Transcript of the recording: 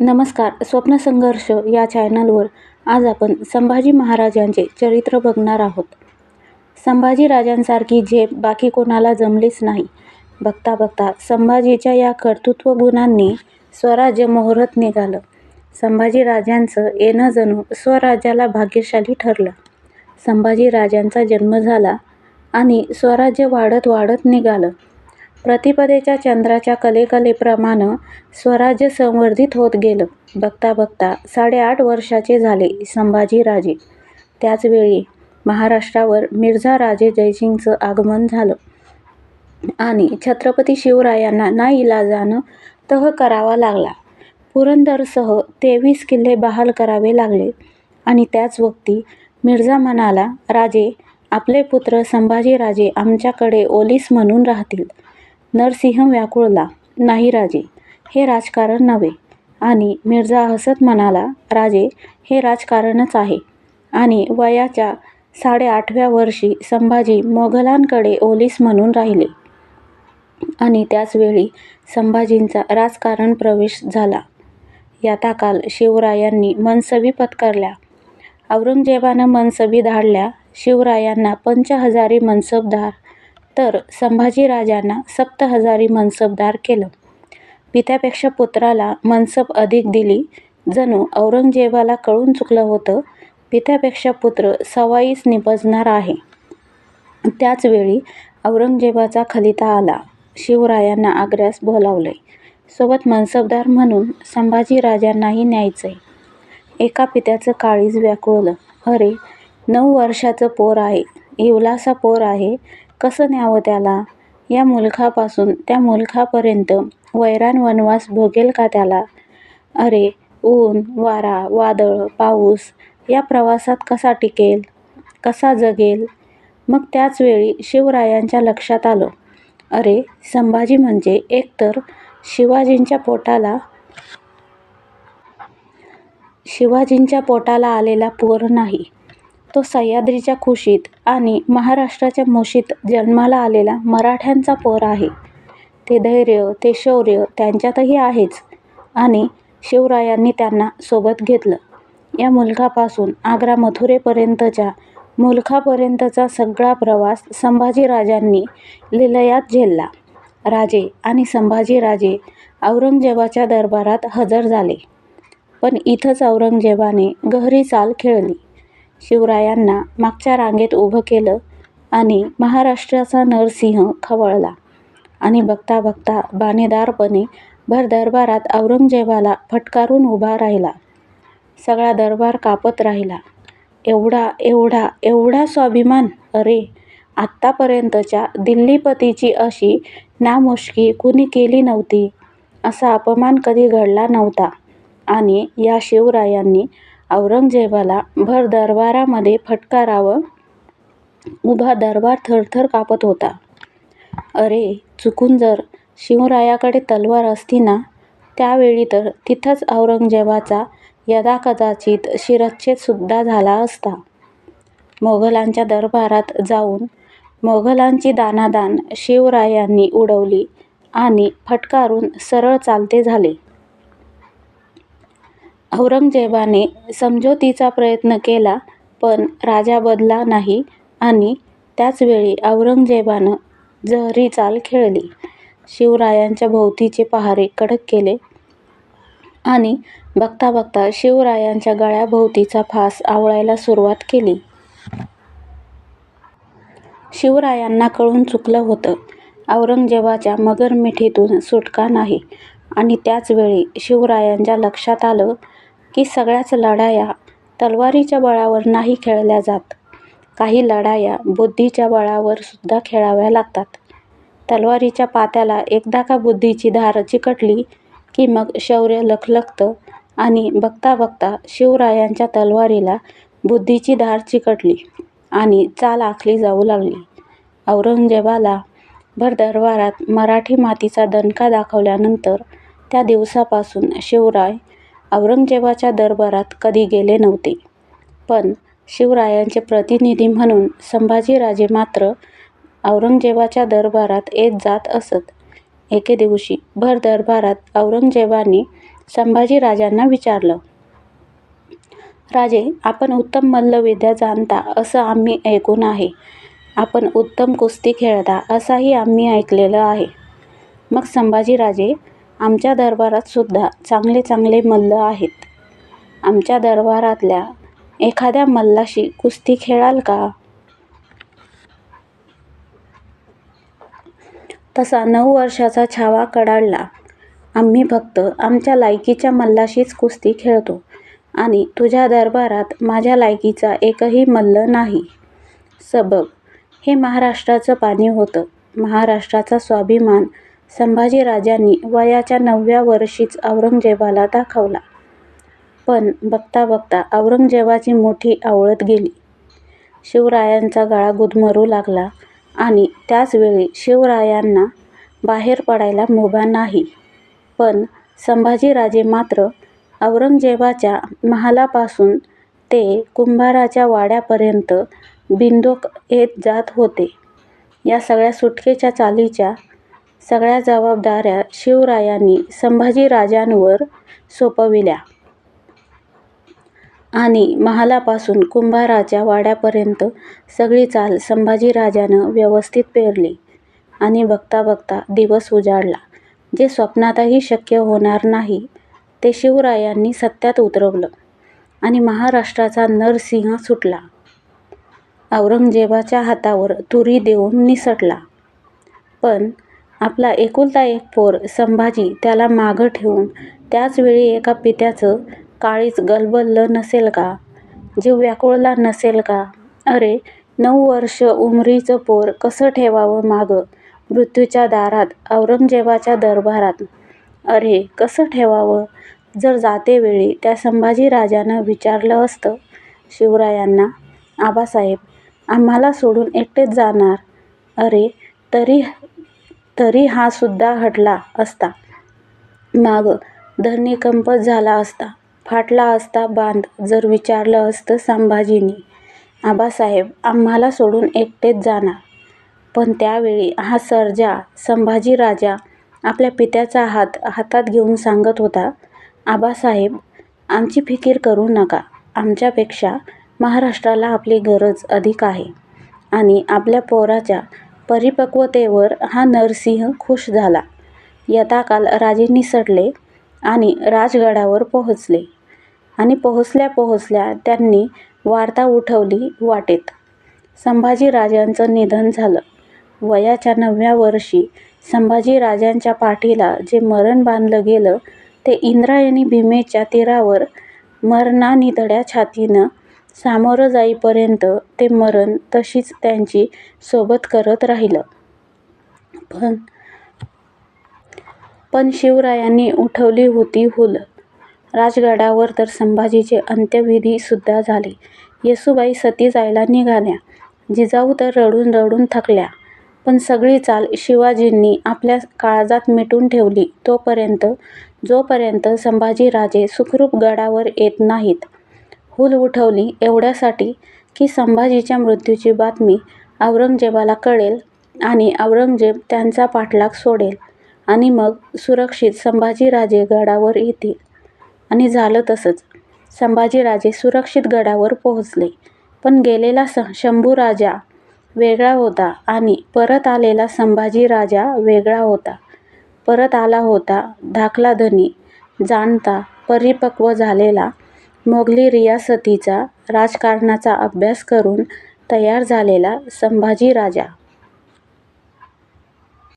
नमस्कार स्वप्नसंघर्ष या चॅनलवर आज आपण संभाजी महाराजांचे चरित्र बघणार आहोत. संभाजी राजांसारखी झेप बाकी कोणाला जमलीच नाही. बघता बघता संभाजीच्या या कर्तृत्व गुणांनी स्वराज्य मोहरत निघालं. संभाजी राजांचं येणं जणू स्वराज्याला भाग्यशाली ठरलं. संभाजी राजांचा जन्म झाला आणि स्वराज्य वाढत वाढत निघालं. प्रतिपदेच्या चंद्राच्या कलेकलेप्रमाणं स्वराज्य संवर्धित होत गेलं. बघता बघता साडेआठ वर्षाचे झाले संभाजीराजे त्याचवेळी महाराष्ट्रावर मिर्झा राजे जयसिंगचं आगमन झालं. आणि छत्रपती शिवरायांना नाईलाजानं तह करावा लागला. पुरंदरसह तेवीस किल्ले बहाल करावे लागले. आणि त्याच वक्ती मिर्झा म्हणाला राजे आपले पुत्र संभाजीराजे आमच्याकडे ओलीस म्हणून राहतील. नरसिंह व्याकुळला नाही राजे हे राजकारण नव्हे. आणि मिर्झा हसत म्हणाला राजे हे राजकारणच आहे. आणि वयाच्या साडेआठव्या वर्षी संभाजी मोगलांकडे ओलीस म्हणून राहिले. आणि त्याचवेळी संभाजींचा राजकारण प्रवेश झाला. याताकाल शिवरायांनी मनसबी पत्करल्या. औरंगजेबानं मनसबी धाडल्या. शिवरायांना पंचहजारी मनसबदार तर संभाजीराजांना सप्तहजारी मनसबदार केलं. पित्यापेक्षा पुत्राला मनसब अधिक दिली. जणू औरंगजेबाला कळून चुकलं होतं पित्यापेक्षा पुत्र सवाईस निपजणार आहे. त्याचवेळी औरंगजेबाचा खलिता आला. शिवरायांना आग्र्यास बोलावले सोबत मनसबदार म्हणून संभाजीराजांनाही न्यायचंय. एका पित्याचं काळीज व्याकुळलं. अरे नऊ वर्षाचं पोर आहे. इवलासा पोर आहे. कसं न्यावं त्याला? या मुलखापासून त्या मुलखापर्यंत वैराण वनवास भोगेल का त्याला? अरे ऊन वारा वादळ पाऊस या प्रवासात कसा टिकेल? कसा जगेल? मग त्याचवेळी शिवरायांच्या लक्षात आलं. अरे संभाजी म्हणजे एकतर शिवाजींच्या पोटाला शिवाजींच्या पोटाला आलेला पोर नाही. तो सह्याद्रीच्या कुशीत आणि महाराष्ट्राच्या मुशीत जन्माला आलेला मराठ्यांचा पोर आहे. ते धैर्य ते शौर्य त्यांच्यातही आहेच आणि शिवरायांनी त्यांना सोबत घेतलं. या मुलखापासून आग्रा मथुरेपर्यंतच्या मुलखापर्यंतचा सगळा प्रवास संभाजीराजांनी लिलयात झेलला. राजे आणि संभाजीराजे औरंगजेबाच्या दरबारात हजर झाले. पण इथंच औरंगजेबाने गहरी चाल खेळली. शिवरायांना मागच्या रांगेत उभं केलं आणि महाराष्ट्राचा नरसिंह खवळला. आणि बघता बघता बाणेदारपणे भर दरबारात औरंगजेबाला फटकारून उभा राहिला. सगळा दरबार कापत राहिला. एवढा एवढा एवढा स्वाभिमान? अरे आत्तापर्यंतच्या दिल्लीपतीची अशी नामुष्की कुणी केली नव्हती? असा अपमान कधी घडला नव्हता? आणि या शिवरायांनी औरंगजेबाला भर दरबारामध्ये फटकारावं. उभा दरबार थरथर कापत होता. अरे चुकून जर शिवरायाकडे तलवार असती ना त्यावेळी तर तिथंच औरंगजेबाचा यदाकदाचित शिरच्छेदसुद्धा झाला असता. मोगलांच्या दरबारात जाऊन मोगलांची दाणादाण शिवरायांनी उडवली आणि फटकारून सरळ चालते झाले. औरंगजेबाने समझोतीचा प्रयत्न केला पण राजा बदला नाही आणि त्याचवेळी औरंगजेबानं जहरी चाल खेळली शिवरायांच्या भोवतीचे पहारे कडक केले आणि बघता बघता शिवरायांच्या गळ्याभोवतीचा फास आवळायला सुरुवात केली. शिवरायांना कळून चुकलं होतं औरंगजेबाच्या मगरमिठीतून सुटका नाही आणि त्याचवेळी शिवरायांच्या लक्षात आलं की सगळ्याच लढाया तलवारीच्या बळावर नाही खेळल्या जात. काही लढाया बुद्धीच्या बळावर सुद्धा खेळाव्या लागतात. तलवारीच्या पात्याला एकदा का बुद्धीची धार चिकटली की मग शौर्य लखलखतं आणि बघता बघता शिवरायांच्या तलवारीला बुद्धीची धार चिकटली आणि चाल आखली जाऊ लागली. औरंगजेबाला भर दरबारात मराठी मातीचा दणका दाखवल्यानंतर त्या दिवसापासून शिवराय औरंगजेबाच्या दरबारात कधी गेले नव्हते पण शिवरायांचे प्रतिनिधी म्हणून संभाजीराजे मात्र औरंगजेबाच्या दरबारात येत जात असत एके दिवशी भर दरबारात औरंगजेबाने संभाजीराजांना विचारलं. राजे, आपण उत्तम मल्लविद्या जाणता असं आम्ही ऐकून आहे. आपण उत्तम कुस्ती खेळता असंही आम्ही ऐकलेलं आहे. मग संभाजीराजे, आमच्या दरबारात सुद्धा चांगले चांगले मल्ल आहेत. आमच्या दरबारातल्या एखाद्या मल्लाशी कुस्ती खेळाल का? तसा नऊ वर्षाचा छावा कडाडला. आम्ही फक्त आमच्या लायकीच्या मल्लाशीच कुस्ती खेळतो आणि तुझ्या दरबारात माझ्या लायकीचा एकही मल्ल नाही. सबब, हे महाराष्ट्राचं पाणी होतं. महाराष्ट्राचा स्वाभिमान संभाजीराजांनी वयाच्या नवव्या वर्षीच औरंगजेबाला दाखवला. पण बघता बघता औरंगजेबाची मुठी आवळत गेली. शिवरायांचा गळा गुदमरू लागला आणि त्याचवेळी शिवरायांना बाहेर पडायला मुभा नाही. पण संभाजीराजे मात्र औरंगजेबाच्या महालापासून ते कुंभाराच्या वाड्यापर्यंत बिनधोक येत जात होते. या सगळ्या सुटकेच्या चालीच्या सगळ्या जबाबदाऱ्या शिवरायांनी संभाजीराजांवर सोपविल्या. आणि महालापासून कुंभाराच्या वाड्यापर्यंत सगळी चाल संभाजीराजानं व्यवस्थित पेरली. आणि बघता बघता दिवस उजाडला. जे स्वप्नातही शक्य होणार नाही ते शिवरायांनी सत्यात उतरवलं आणि महाराष्ट्राचा नरसिंह सुटला. औरंगजेबाच्या हातावर तुरी देऊन निसटला. पण आपला एकुलता एक पोर संभाजी त्याला मागं ठेवून त्याचवेळी एका पित्याचं काळीज गलबललं नसेल का? जीव व्याकुळला नसेल का? अरे, नऊ वर्ष उमरीचं पोर कसं ठेवावं मागं मृत्यूच्या दारात औरंगजेबाच्या दरबारात? अरे, कसं ठेवावं? जर जातेवेळी त्या संभाजी राजानं विचारलं असतं शिवरायांना, आबासाहेब आम्हाला सोडून एकटेच जाणार? अरे, तरी तरी हासुद्धा हटला असता मागं, धरणीकंपच झाला असता, फाटला असता बांध जर विचारलं असतं संभाजीनी आबासाहेब आम्हाला सोडून एकटेच जाणार? पण त्यावेळी हा सर्जा संभाजीराजा आपल्या पित्याचा हात हातात घेऊन सांगत होता, आबासाहेब आमची फिकीर करू नका. आमच्यापेक्षा महाराष्ट्राला आपली गरज अधिक आहे. आणि आपल्या पोराच्या परिपक्वतेवर हा नरसिंह खूष झाला. यथाकाल राजे निसटले आणि राजगडावर पोहोचले. आणि पोहोचल्या पोहोचल्या त्यांनी वार्ता उठवली वाटेत. संभाजीराजांचं निधन झालं. वयाच्या नवव्या वर्षी संभाजीराजांच्या पाठीला जे मरण बांधलं गेलं ते इंद्रायणी भीमेच्या तीरावर मरणानिधड्या छातीनं सामोरं जाईपर्यंत ते मरण तशीच त्यांची सोबत करत राहिलं. पण पण शिवरायांनी उठवली होती हूल. राजगडावर तर संभाजीचे अंत्यविधीसुद्धा झाले. येसूबाई सती जायला निघाल्या. जिजाऊ तर रडून रडून थकल्या. पण सगळी चाल शिवाजींनी आपल्या काळजात मिटून ठेवली तोपर्यंत जोपर्यंत संभाजीराजे सुखरूप गडावर येत नाहीत. हूल उठवली एवढ्यासाठी की संभाजीच्या मृत्यूची बातमी औरंगजेबाला कळेल आणि औरंगजेब त्यांचा पाठलाग सोडेल आणि मग सुरक्षित संभाजीराजे गडावर येतील. आणि झालं तसंच. संभाजीराजे सुरक्षित गडावर पोहोचले. पण गेलेला स शंभूराजा वेगळा होता आणि परत आलेला संभाजीराजा वेगळा होता. परत आला होता धाकला धनी, जाणता, परिपक्व झालेला, मोगली रियासतीचा राजकारणाचा अभ्यास करून तयार झालेला संभाजी राजा